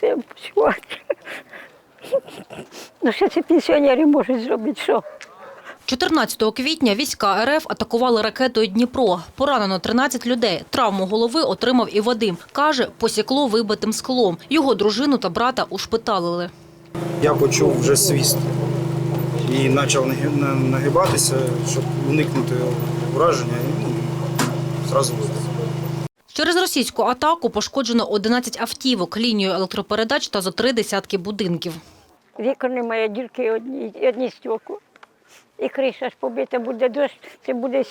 себе почувати. Ну, що ці пенсіонери можуть зробити? Що? 14 квітня війська РФ атакували ракетою Дніпро. Поранено 13 людей. Травму голови отримав і Вадим. Каже, посікло вибитим склом. Його дружину та брата ушпиталили. Я почув вже свіст і почав нагибатися, щоб уникнути ураження. І ну, зразу вибух. Через російську атаку пошкоджено 11 автівок, лінію електропередач та зо три десятки будинків. Вікон немає, дірки одні, одні стекла. І криша ж побита буде дощ, це буде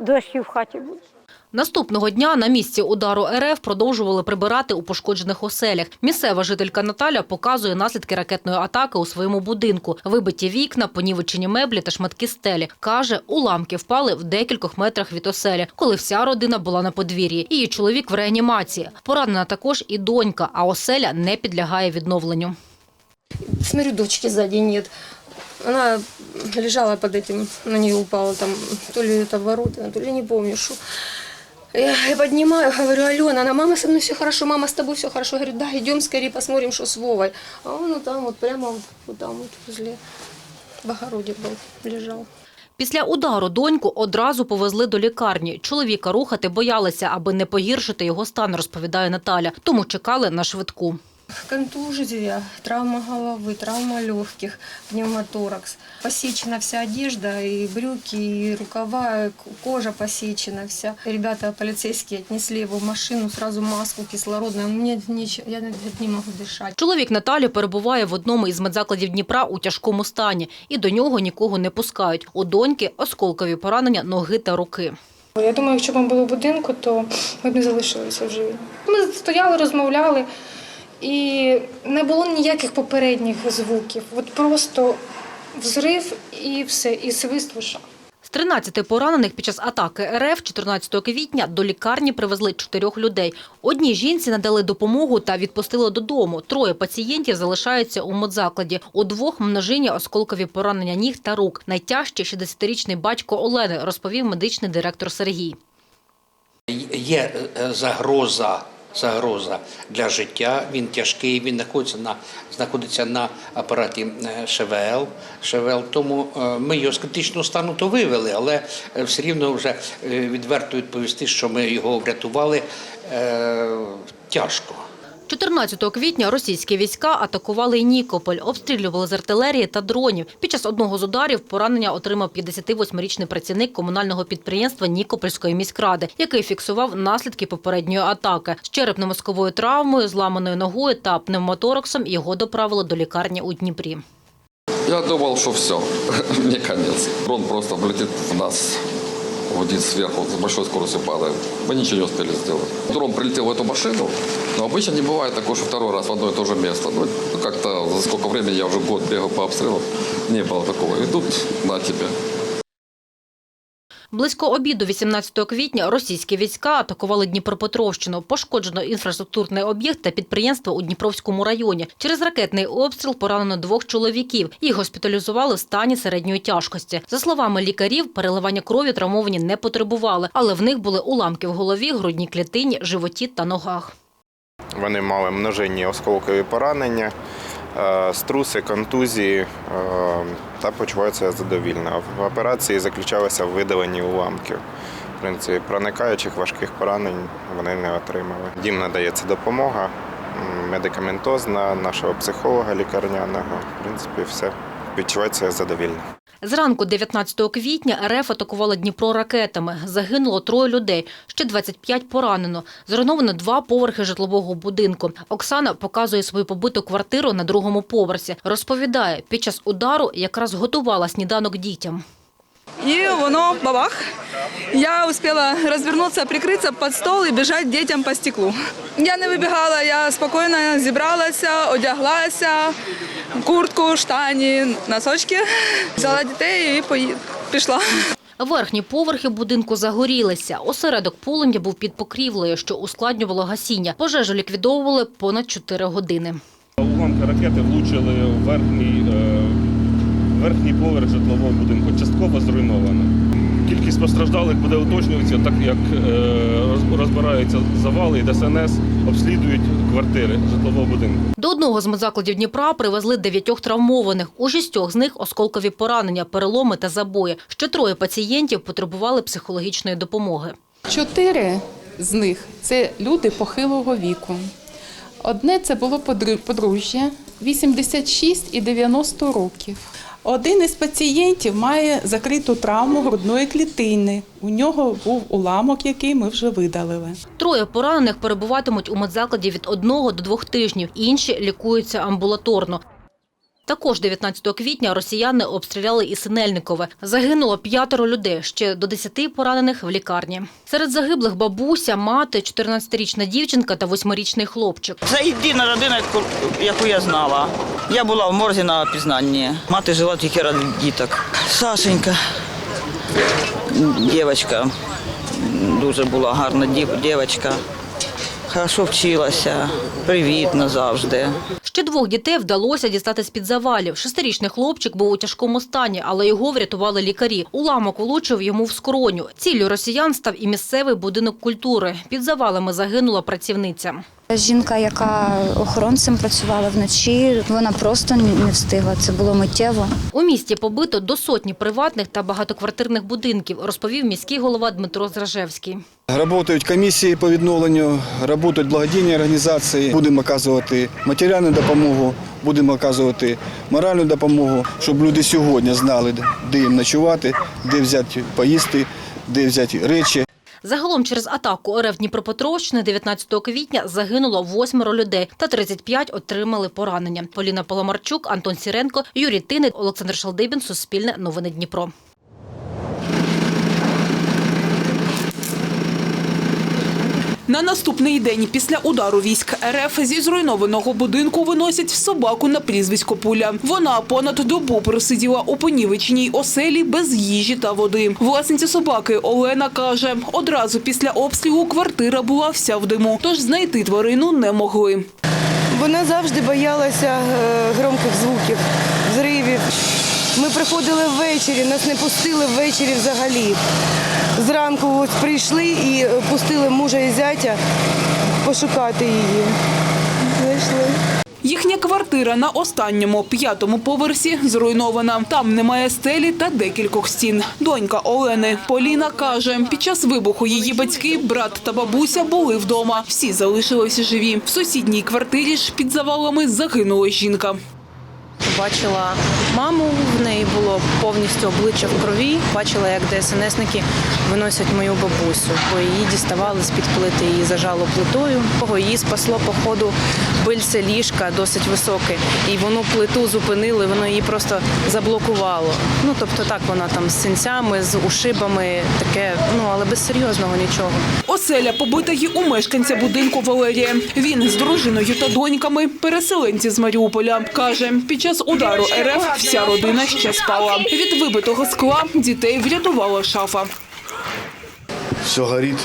дощ і в хаті буде. Наступного дня на місці удару РФ продовжували прибирати у пошкоджених оселях. Місцева жителька Наталя показує наслідки ракетної атаки у своєму будинку. Вибиті вікна, понівечені меблі та шматки стелі. Каже, уламки впали в декількох метрах від оселі, коли вся родина була на подвір'ї. Її чоловік в реанімації. Поранена також і донька, а оселя не підлягає відновленню. Смотрю, дочки сзади нет. Она лежала под этим, на нее упала там, то ли это ворота, то ли не помню, что. Я, поднимаю, говорю, Алена, она, мама, со мной все хорошо, мама, с тобой все хорошо. Я говорю, да, идем скорее посмотрим, что с Вовой. А он вот там вот, прямо вот, вот там вот возле, в огороде был, лежал. Після удару доньку одразу повезли до лікарні. Чоловіка рухати боялися, аби не погіршити його стан, розповідає Наталя. Тому чекали на швидку. Контузия, травма головы, травма легких, пневмоторакс. Посечена вся одежда, и брюки, и рукава, и кожа посечена вся. Ребята полицейские отнесли его в машину, сразу маску кислородную. Мне ничего, я не могу дышать. Чоловік Наталі перебуває в одному із медзакладів Дніпра у тяжкому стані, і до нього нікого не пускають. У доньки осколкові поранення ноги та руки. Я думаю, якщо б ми були в будинку, то ми б не залишилися живі. Ми стояли, розмовляли, і не було ніяких попередніх звуків. От просто взрив і все, і свист в ушах. З 13 поранених під час атаки РФ 14 квітня до лікарні привезли чотирьох людей. Одній жінці надали допомогу та відпустили додому. Троє пацієнтів залишаються у медзакладі. У двох множині осколкові поранення ніг та рук. Найтяжче 60-річний батько Олени, розповів медичний директор Сергій. Є е, загроза, загроза для життя. Він тяжкий, він знаходиться на, знаходиться на апараті е, ШВЛ. ШВЛ. Тому е, ми його з критичного стану то вивели, але е, все рівно вже відверто відповісти, що ми його врятували тяжко. 14 квітня російські війська атакували Нікополь, обстрілювали з артилерії та дронів. Під час одного з ударів поранення отримав 58-річний працівник комунального підприємства Нікопольської міськради, який фіксував наслідки попередньої атаки. З черепно-мозковою травмою, зламаною ногою та пневмотораксом його доправили до лікарні у Дніпрі. Я думал, что все, мне конец. Дрон просто влетит в нас вниз сверху, с большой скоростью падает. Мы ничего не успели сделать. Дрон прилетел в эту машину, но обычно не бывает такого, что второй раз в одно и то же место. Ну, как-то за сколько времени я уже год бегал по обстрелам, не было такого. И тут на тебе. Близько обіду 18 квітня російські війська атакували Дніпропетровщину. Пошкоджено інфраструктурний об'єкт та підприємство у Дніпровському районі. Через ракетний обстріл поранено двох чоловіків. Їх госпіталізували в стані середньої тяжкості. За словами лікарів, переливання крові травмовані не потребували, але в них були уламки в голові, грудній клітині, животі та ногах. Вони мали множинні осколкові поранення, е, струси, контузії та почуваються задовільно. В операції заключалися в видаленні уламків. В принципі, проникаючих важких поранень вони не отримали. Дім надається допомога медикаментозна, нашого психолога лікарняного. В принципі, все відчувається задовільно. Зранку 19 квітня РФ атакувала Дніпро ракетами. Загинуло троє людей, ще 25 поранено. Зруйновано два поверхи житлового будинку. Оксана показує свою побиту квартиру на другому поверсі. Розповідає, під час удару якраз готувала сніданок дітям. И воно бабах. Я успела развернуться, прикрыться под стол и бежать детям по стеклу. Я не вибігала, я спокійно зібралася, одяглася, куртку, штані, носочки, взяла дітей і пої- пішла. Верхні поверхи будинку загорілися. Осередок полум'я був під покрівлею, що ускладнювало гасіння. Пожежу ліквідовували понад 4 години. Уламки ракети влучили в верхній, е, верхній поверх житлового будинку, частково зруйновано. Кількість постраждалих буде уточнюватися, так як е, розбираються завали і ДСНС обслідують квартири житлового будинку. До одного з медзакладів Дніпра привезли дев'ятьох травмованих. У шістьох з них осколкові поранення, переломи та забої. Ще троє пацієнтів потребували психологічної допомоги. Чотири з них це люди похилого віку. Одне це було подружжя 86 і 90 років. Один із пацієнтів має закриту травму грудної клітини. У нього був уламок, який ми вже видалили. Троє поранених перебуватимуть у медзакладі від одного до двох тижнів. Інші лікуються амбулаторно. Також 19 квітня росіяни обстріляли і Синельникове. Загинуло п'ятеро людей, ще до 10 поранених в лікарні. Серед загиблих бабуся, мати, 14-річна дівчинка та 8-річний хлопчик. Це єдина родина, яку- я знала. Я була в морзі на опізнанні. Мати жила тільки ради діток. Сашенька, дівчинка, дуже була гарна дів- дівчинка. Хорошо вчилася, привітна завжди. Ще двох дітей вдалося дістати з-під завалів. Шестирічний хлопчик був у тяжкому стані, але його врятували лікарі. Уламок влучив йому в скроню. Ціллю росіян став і місцевий будинок культури. Під завалами загинула працівниця. Жінка, яка охоронцем працювала вночі, вона просто не встигла. Це було миттєво. У місті побито до сотні приватних та багатоквартирних будинків, розповів міський голова Дмитро Зражевський. Працюють комісії по відновленню, працюють благодійні організації. Будемо оказувати матеріальну допомогу, будемо оказувати моральну допомогу, щоб люди сьогодні знали, де їм ночувати, де взяти поїсти, де взяти речі. Загалом через атаку РФ Дніпропетровщини 19 квітня загинуло восьмеро людей та 35 отримали поранення. Поліна Поломарчук, Антон Сіренко, Юрій Тинит, Олександр Шалдибін, Суспільне, Новини Дніпро. На наступний день після удару військ РФ зі зруйнованого будинку виносять собаку на прізвисько Пуля. Вона понад добу просиділа у понівечній оселі без їжі та води. Власниця собаки Олена каже, одразу після обстрілу квартира була вся в диму, тож знайти тварину не могли. Вона завжди боялася е, громких звуків, взривів. Ми приходили ввечері, нас не пустили ввечері взагалі. Зранку ось прийшли і пустили мужа і зятя пошукати її. Знайшли. Їхня квартира на останньому п'ятому поверсі зруйнована. Там немає стелі та декількох стін. Донька Олени Поліна каже, під час вибуху її батьки, брат та бабуся були вдома. Всі залишилися живі. В сусідній квартирі ж під завалами загинула жінка. Бачила маму, в неї було повністю обличчя в крові. Бачила, як ДСНСники виносять мою бабусю, бо її діставали з-під плити, її зажало плитою. Її спасло по ходу бильце ліжка досить високе, і воно плиту зупинили, воно її просто заблокувало. Ну тобто так вона там з синцями, з ушибами, таке, ну але без серйозного нічого. Оселя побита й у мешканця будинку Валерія. Він з дружиною та доньками, переселенці з Маріуполя. Каже, під час удару РФ вся родина ще спала. Від вибитого скла дітей врятувала шафа. все горить.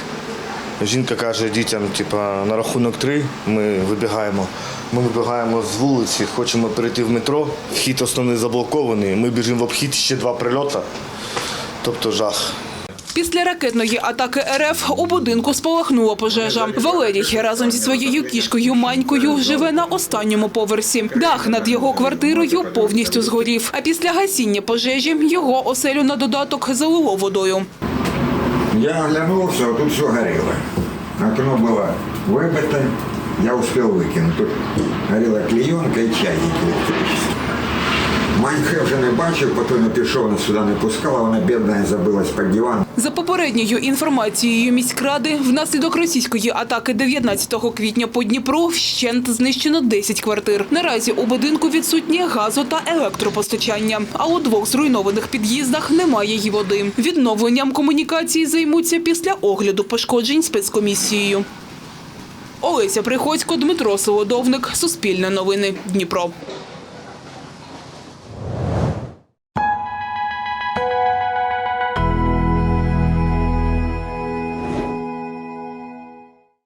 Жінка каже дітям, типа, на рахунок три ми вибігаємо. Ми вибігаємо з вулиці, хочемо перейти в метро. Вхід основний заблокований. Ми біжимо в обхід ще два прильоти. Тобто жах. Після ракетної атаки РФ у будинку спалахнула пожежа. Валерій разом зі своєю кішкою Манькою живе на останньому поверсі. Дах над його квартирою повністю згорів. А після гасіння пожежі його оселю на додаток залило водою. Я оглянулся, а тут все горело. Окно было выбито, я успел выкинуть. Тут горела клеенка и чайник электрический. Я вже не бачив, потім пішов, вона сюди не пускала, вона бідна забилась під диван. За попередньою інформацією міськради, внаслідок російської атаки 19 квітня по Дніпру вщент знищено 10 квартир. Наразі у будинку відсутнє газу та електропостачання, а у двох зруйнованих під'їздах немає й води. Відновленням комунікації займуться після огляду пошкоджень спецкомісією. Олеся Приходько, Дмитро Солодовник, Суспільне новини, Дніпро.